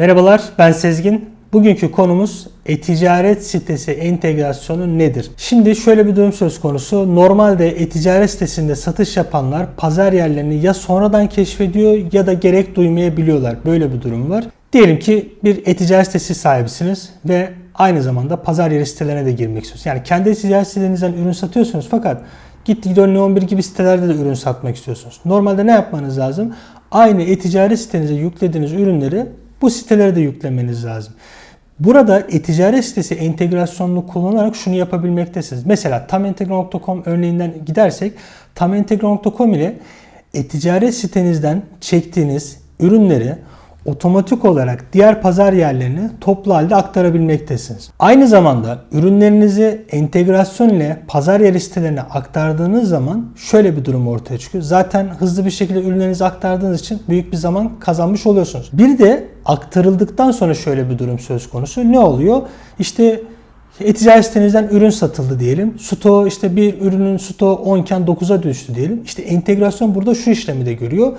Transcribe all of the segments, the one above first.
Merhabalar ben Sezgin. Bugünkü konumuz e-ticaret sitesi entegrasyonu nedir? Şimdi şöyle bir durum söz konusu. Normalde e-ticaret sitesinde satış yapanlar pazar yerlerini ya sonradan keşfediyor ya da gerek duymayabiliyorlar. Böyle bir durum var. Diyelim ki bir e-ticaret sitesi sahibisiniz ve aynı zamanda pazar yeri sitelerine de girmek istiyorsunuz. Yani kendi ticaret sitelerinizden ürün satıyorsunuz fakat Gitti gidiyor Neon1 gibi sitelerde de ürün satmak istiyorsunuz. Normalde ne yapmanız lazım? Aynı e-ticaret sitenize yüklediğiniz ürünleri bu sitelere de yüklemeniz lazım. Burada e-ticaret sitesi entegrasyonunu kullanarak şunu yapabilmektesiniz. Mesela tamentegre.com örneğinden gidersek tamentegre.com ile e-ticaret sitenizden çektiğiniz ürünleri otomatik olarak diğer pazar yerlerine toplu halde aktarabilmektesiniz. Aynı zamanda ürünlerinizi entegrasyon ile pazar yeri sitelerine aktardığınız zaman şöyle bir durum ortaya çıkıyor. Zaten hızlı bir şekilde ürünlerinizi aktardığınız için büyük bir zaman kazanmış oluyorsunuz. Bir de aktarıldıktan sonra şöyle bir durum söz konusu. Ne oluyor? İşte e-ticaret sitenizden ürün satıldı diyelim. Stoğu işte bir ürünün stoğu 10 iken 9'a düştü diyelim. İşte entegrasyon burada şu işlemi de görüyor.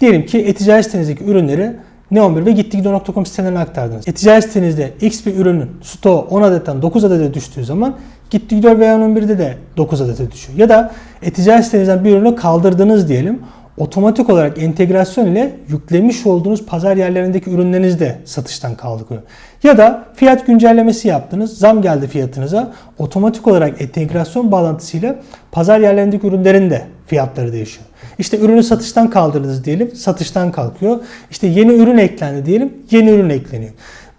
Diyelim ki e-ticaret sitenizdeki ürünleri Neon1 ve gittigido.com sitelerine aktardınız. E-ticaret sitenizde X bir ürünün stoğu 10 adetten 9 adete düştüğü zaman Gittigido ve Neon1'de de 9 adete düşüyor. Ya da e-ticaret sitenizden bir ürünü kaldırdınız diyelim. Otomatik olarak entegrasyon ile yüklemiş olduğunuz pazar yerlerindeki ürünleriniz de satıştan kalkıyor. Ya da fiyat güncellemesi yaptınız, zam geldi fiyatınıza. Otomatik olarak entegrasyon bağlantısıyla pazar yerlerindeki ürünlerin de fiyatları değişiyor. İşte ürünü satıştan kaldırdınız diyelim, satıştan kalkıyor. İşte yeni ürün eklendi diyelim, yeni ürün ekleniyor.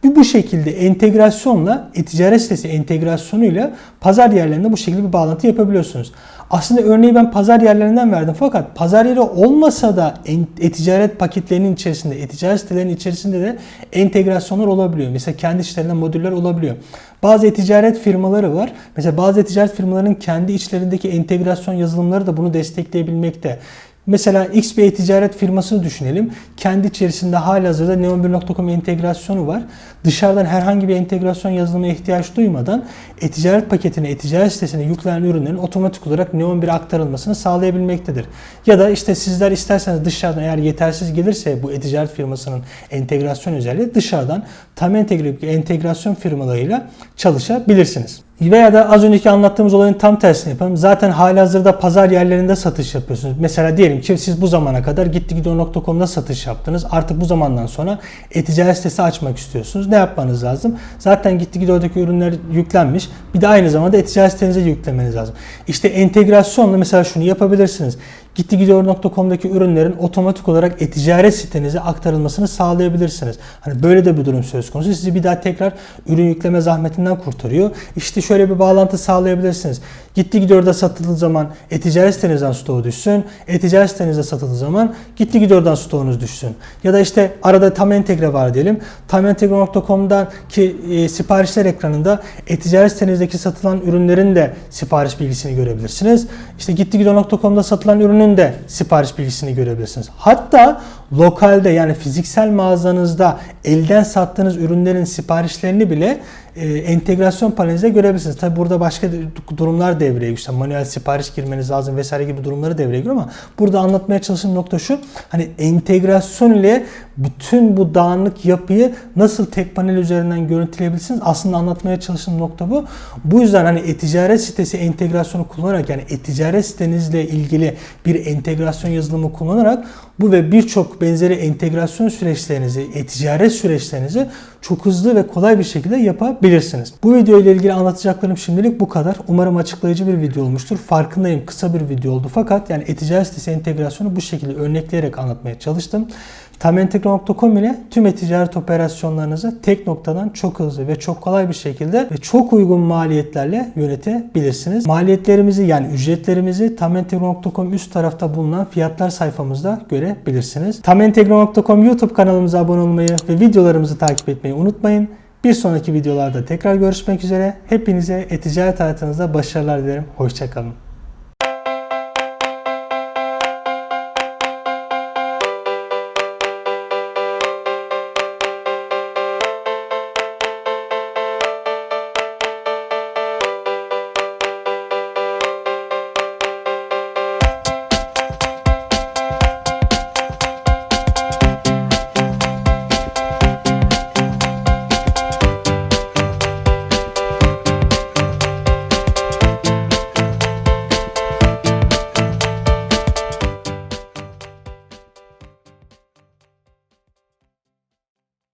Bir bu şekilde entegrasyonla, e-ticaret sitesi entegrasyonuyla pazar yerlerinde bu şekilde bir bağlantı yapabiliyorsunuz. Aslında örneği ben pazar yerlerinden verdim fakat pazar yeri olmasa da e-ticaret paketlerinin içerisinde, e-ticaret sitelerinin içerisinde de entegrasyonlar olabiliyor. Mesela kendi içlerinde modüller olabiliyor. Bazı e-ticaret firmaları var. Mesela bazı e-ticaret firmalarının kendi içlerindeki entegrasyon yazılımları da bunu destekleyebilmekte. Mesela X bir e-ticaret firmasını düşünelim. Kendi içerisinde halihazırda neon1.com entegrasyonu var. Dışarıdan herhangi bir entegrasyon yazılımına ihtiyaç duymadan e-ticaret paketine, e-ticaret sitesine yüklenen ürünlerin otomatik olarak Neon 1'e aktarılmasını sağlayabilmektedir. Ya da işte sizler isterseniz dışarıdan eğer yetersiz gelirse bu e-ticaret firmasının entegrasyon özelliği dışarıdan tam entegre bir entegrasyon firmalarıyla çalışabilirsiniz. Veya da az önceki anlattığımız olayın tam tersini yapalım. Zaten halihazırda pazar yerlerinde satış yapıyorsunuz. Mesela diyelim ki siz bu zamana kadar gittigido.com'da satış yaptınız. Artık bu zamandan sonra e-ticaret sitesi açmak istiyorsunuz. Ne yapmanız lazım? Zaten gittigido'daki ürünler yüklenmiş. Bir de aynı zamanda e-ticaret sitenize yüklemeniz lazım. İşte entegrasyonla mesela şunu yapabilirsiniz gittigidiyor.com'daki ürünlerin otomatik olarak e-ticaret sitenize aktarılmasını sağlayabilirsiniz. Hani böyle de bir durum söz konusu. Sizi bir daha tekrar ürün yükleme zahmetinden kurtarıyor. İşte şöyle bir bağlantı sağlayabilirsiniz. Gitti gidiyorda satıldığı zaman e-ticaret sitenizden stoğu düşsün. E-ticaret sitenizde satıldığı zaman gitti gidiyordan stoğunuz düşsün. Ya da işte arada tam entegre var diyelim. Tam entegre.com'dan ki e, siparişler ekranında e-ticaret sitenizdeki satılan ürünlerin de sipariş bilgisini görebilirsiniz. İşte gitti gidiyor.com'da satılan ürünün de sipariş bilgisini görebilirsiniz. Hatta lokalde yani fiziksel mağazanızda elden sattığınız ürünlerin siparişlerini bile e, entegrasyon panelinizde görebilirsiniz. Tabi burada başka durumlar devreye giriyor. İşte manuel sipariş girmeniz lazım vesaire gibi durumları devreye giriyor ama burada anlatmaya çalıştığım nokta şu. Hani entegrasyon ile bütün bu dağınık yapıyı nasıl tek panel üzerinden görüntüleyebilirsiniz? Aslında anlatmaya çalıştığım nokta bu. Bu yüzden hani e-ticaret sitesi entegrasyonu kullanarak yani e-ticaret sitenizle ilgili bir entegrasyon yazılımı kullanarak bu ve birçok benzeri entegrasyon süreçlerinizi, e-ticaret süreçlerinizi çok hızlı ve kolay bir şekilde yapabilirsiniz. Bu video ile ilgili anlatacaklarım şimdilik bu kadar. Umarım açıklayıcı bir video olmuştur. Farkındayım kısa bir video oldu fakat yani e-ticaret sitesi entegrasyonu bu şekilde örnekleyerek anlatmaya çalıştım. Tamentegro.com ile tüm e-ticaret operasyonlarınızı tek noktadan çok hızlı ve çok kolay bir şekilde ve çok uygun maliyetlerle yönetebilirsiniz. Maliyetlerimizi yani ücretlerimizi Tamentegro.com üst tarafta bulunan fiyatlar sayfamızda görebilirsiniz. Tamentegro.com YouTube kanalımıza abone olmayı ve videolarımızı takip etmeyi unutmayın. Bir sonraki videolarda tekrar görüşmek üzere. Hepinize e-ticaret hayatınızda başarılar dilerim. Hoşçakalın.